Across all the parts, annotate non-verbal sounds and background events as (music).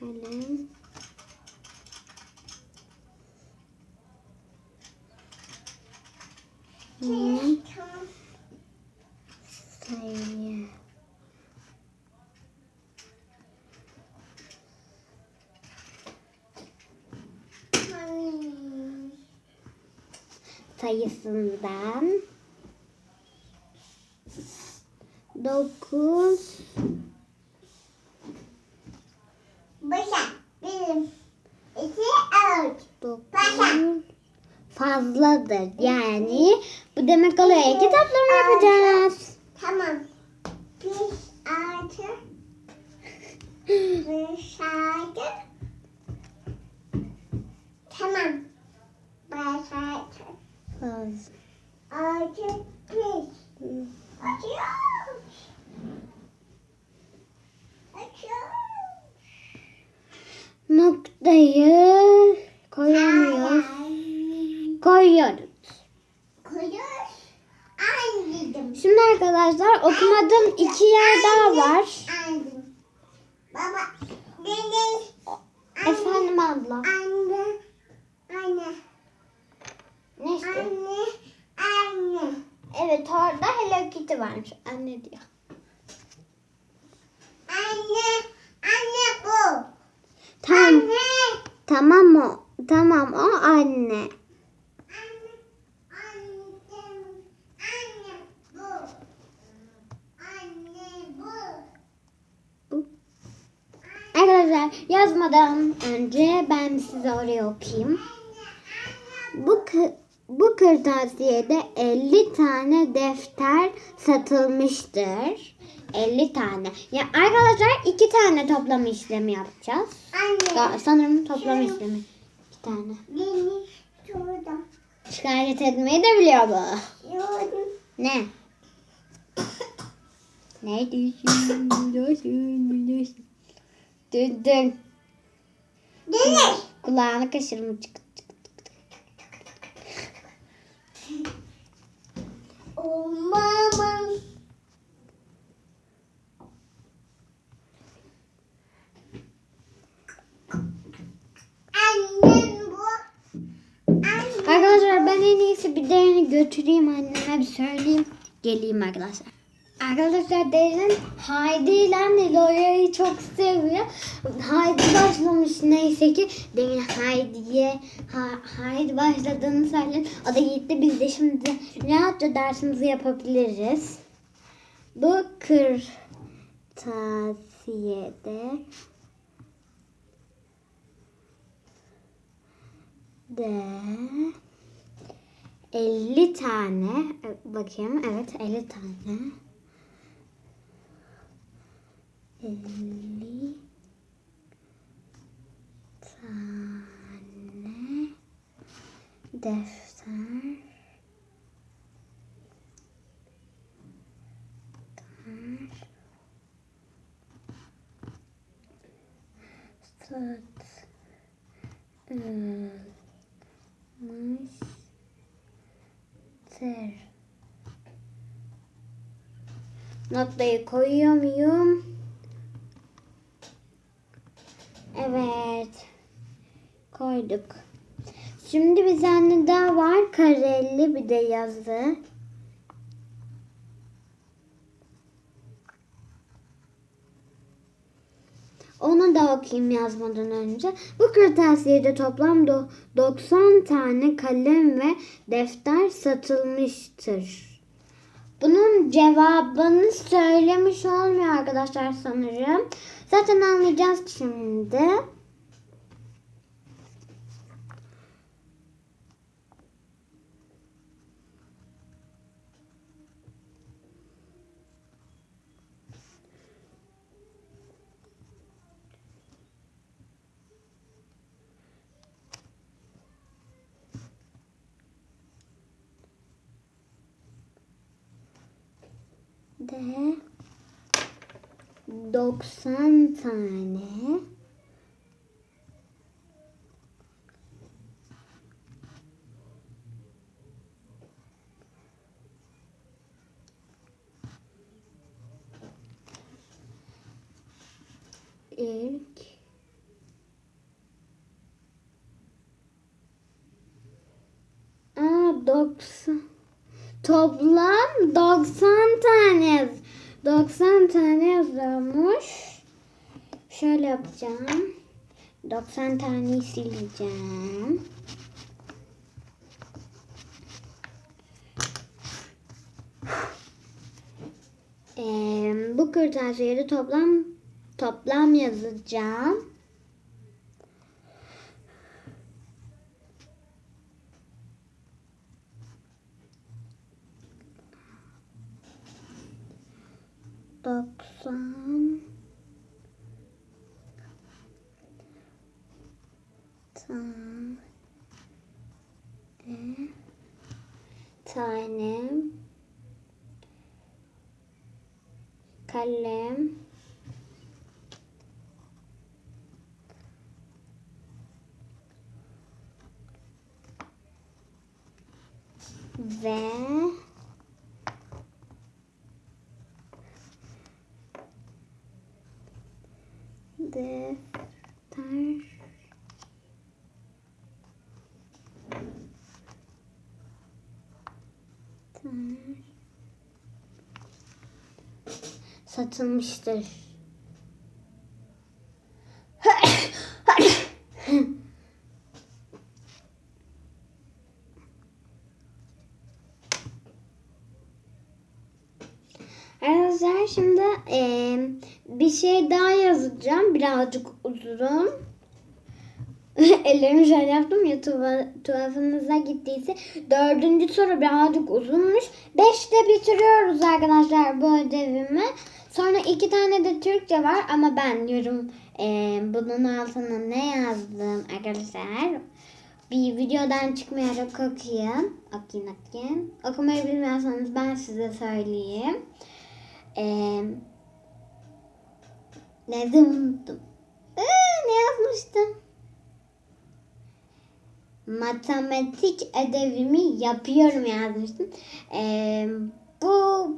Kalem. Hmm, sayı. Sayısından dokuz Başa. Bir. İki. Üç. dokuz fazladır. Yani bu demek oluyor iki toplama yapacağız. Tamam. Bir artı. Bir artı. Tamam. Beş artı. Faz- Artı bir. Açıyoruz. Açıyoruz. Noktayı koyamıyoruz. Koyuyoruz. Koyuyoruz. Anladım. Şimdi arkadaşlar okumadığım iki yer daha var. Anladım. Baba. Deniz. Efendim abla. Anne. Anne. Ne işte? Anne. Anne. Evet orada Hello Kitty varmış. Anne diyor. Anne. Anne bu. Tamam. Anne. Tamam o. Tamam o. Anne. Anne bu. Anne bu. Arkadaşlar yazmadan önce ben size oraya okuyayım. Bu bu kırtasiyede 50 tane defter satılmıştır. 50 tane. Ya arkadaşlar iki tane toplama işlemi yapacağız. Anne. Daha, sanırım toplama işlemi. İki tane. Şurada. Şikayet etmeyi de biliyor bu. Gördüm. Ne? (coughs) Ne diyorsun? Diyorsun, diyorsun. Dün dün. Deniz. Kulağını kaşırmış. Çık, çık. Oh mama. Annem bu. Annem. Arkadaşlar ben en iyisi bir derini götüreyim anneme bir söyleyeyim. Geleyim arkadaşlar. Arkadaşlar derin Haydi ile Nilo'yu çok seviyor. Haydi başlamış neyse ki derin Haydi'ye ha, Haydi başladığını söyleyin. O da gitti biz de şimdi rahatça dersimizi yapabiliriz. Bu kırtasiyede de 50 tane e, bakayım evet 50 tane 50 tane defter satılmıştır. Noktayı koyuyor muyum? Evet. Koyduk. Şimdi bir tane daha var. Kareli bir de yazı. Onu da okuyayım yazmadan önce. Bu kırtasiyede toplam do- 90 tane kalem ve defter satılmıştır. Bunun cevabını söylemiş olmuyor arkadaşlar sanırım. Zaten anlayacağız şimdi. De 90 tane. İlk. Aa 90 Toplam 90 tane yaz- 90 tane yazıyormuş. Şöyle yapacağım. 90 taneyi sileceğim. Ee, bu kırtasiyede toplam toplam yazacağım. Doksan. Tane. Tane kalem. Ve defter satılmıştır. Arkadaşlar şimdi eee, bir şey daha yazacağım. Birazcık uzun. (laughs) Ellerimi şöyle yaptım ya tuva- tuhafınıza gittiyse. Dördüncü soru birazcık uzunmuş. Beşte bitiriyoruz arkadaşlar bu ödevimi. Sonra iki tane de Türkçe var ama ben yorum eee, bunun altına ne yazdım arkadaşlar. Bir videodan çıkmayarak okuyun. Okuyun okuyun. Okumayı bilmiyorsanız ben size söyleyeyim. Eee ne unuttum. Ee, ne yazmıştım? Matematik ödevimi yapıyorum yazmıştım. Ee, bu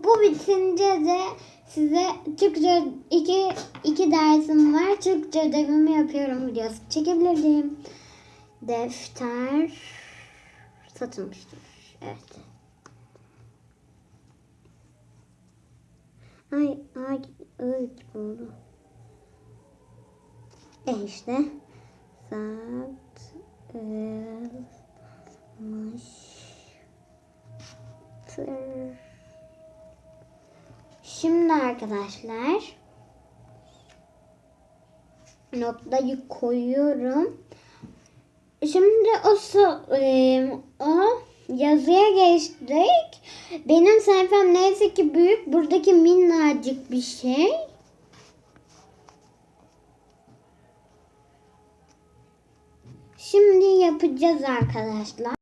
bu bitince de size Türkçe iki, iki dersim var. Türkçe ödevimi yapıyorum videosu çekebilirim. Defter satılmıştır. Evet. Ay ay ay oldu. E işte satılmıştır. Şimdi arkadaşlar noktayı koyuyorum. Şimdi o o yazıya geçtik. Benim sayfam neyse ki büyük. Buradaki minnacık bir şey. Yapacağız arkadaşlar.